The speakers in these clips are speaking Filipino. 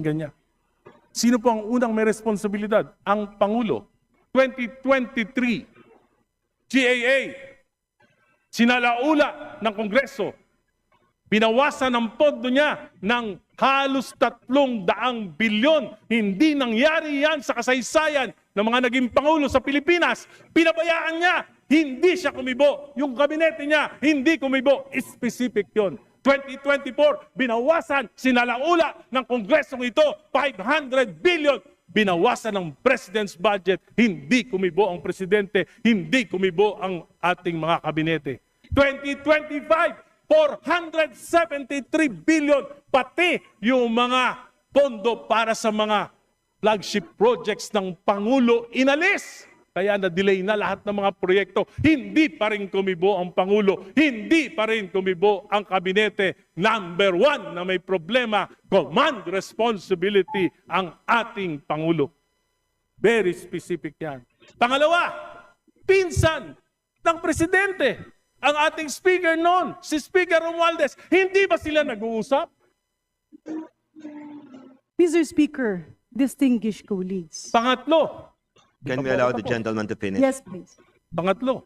Ganyan. Sino po ang unang may responsibilidad? Ang Pangulo. 2023, GAA, sinalaula ng Kongreso, binawasan ang pondo niya ng halos tatlong daang bilyon. Hindi nangyari yan sa kasaysayan ng mga naging Pangulo sa Pilipinas. Pinabayaan niya, hindi siya kumibo. Yung kabinete niya, hindi kumibo. Specific yon. 2024, binawasan, sinalaula ng Kongresong ito, 500 billion. Binawasan ng President's budget, hindi kumibo ang Presidente, hindi kumibo ang ating mga kabinete. 2025, 473 billion, pati yung mga pondo para sa mga flagship projects ng Pangulo inalis. Kaya na-delay na lahat ng mga proyekto. Hindi pa rin kumibo ang Pangulo. Hindi pa rin kumibo ang kabinete. Number one na may problema, command responsibility ang ating Pangulo. Very specific yan. Pangalawa, pinsan ng presidente. Ang ating speaker noon, si Speaker Romualdez, hindi ba sila nag-uusap? Mr. Speaker, distinguished colleagues. Pangatlo, Can we allow the gentleman to finish? Yes, please. Pangatlo,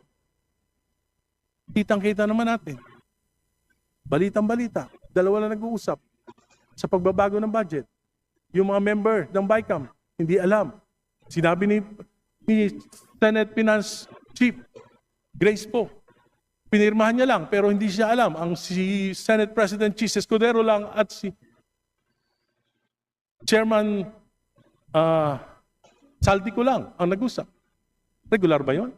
kitang-kita naman natin. Balitang-balita, dalawa lang nag-uusap sa pagbabago ng budget. Yung mga member ng BICAM, hindi alam. Sinabi ni, ni Senate Finance Chief Grace po, pinirmahan niya lang pero hindi siya alam. Ang si Senate President Chis Escudero lang at si Chairman ah Saldi ko lang ang nag-usap. Regular ba yon?